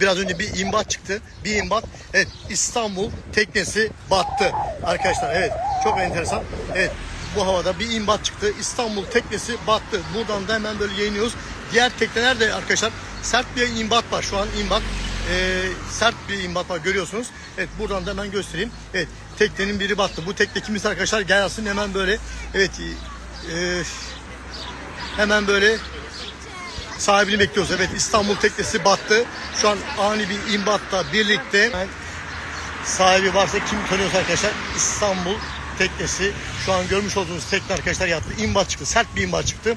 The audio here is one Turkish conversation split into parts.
biraz önce bir imbat çıktı. Bir imbat. Evet İstanbul teknesi battı. Arkadaşlar evet çok enteresan. Evet bu havada bir imbat çıktı. İstanbul teknesi battı. Buradan da hemen böyle yayınlıyoruz. Diğer tekneler de arkadaşlar sert bir imbat var. Şu an imbat e, sert bir imbat var görüyorsunuz. Evet buradan da hemen göstereyim. Evet teknenin biri battı. Bu tekne kimisi arkadaşlar gelsin hemen böyle evet e, hemen böyle sahibini bekliyoruz. Evet İstanbul teknesi battı. Şu an ani bir imbatla birlikte sahibi varsa kim tanıyorsa arkadaşlar İstanbul teknesi şu an görmüş olduğunuz tekne arkadaşlar yattı. İmbat çıktı. Sert bir imbat çıktı.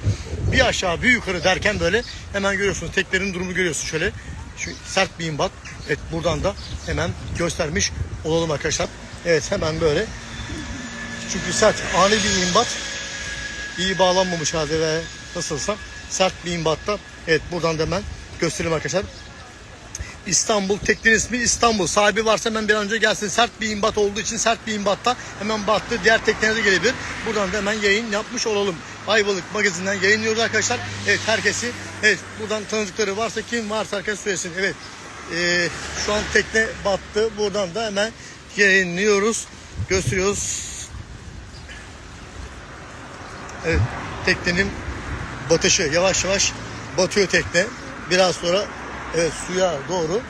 Bir aşağı bir yukarı derken böyle hemen görüyorsunuz. Teknenin durumu görüyorsunuz şöyle. Şu sert bir imbat. Evet buradan da hemen göstermiş olalım arkadaşlar. Evet hemen böyle. Çünkü sert ani bir imbat iyi bağlanmamış halde ve nasılsa sert bir imbatta. Evet buradan da hemen göstereyim arkadaşlar. İstanbul teknenin ismi İstanbul. Sahibi varsa hemen bir an önce gelsin. Sert bir imbat olduğu için sert bir imbatta hemen battı. Diğer tekneye de gelebilir. Buradan da hemen yayın yapmış olalım. Ayvalık magazinden yayınlıyoruz arkadaşlar. Evet herkesi evet buradan tanıdıkları varsa kim varsa herkes söylesin. Evet ee, şu an tekne battı. Buradan da hemen yayınlıyoruz. Gösteriyoruz. Evet, teknenin batışı yavaş yavaş batıyor tekne. Biraz sonra evet, suya doğru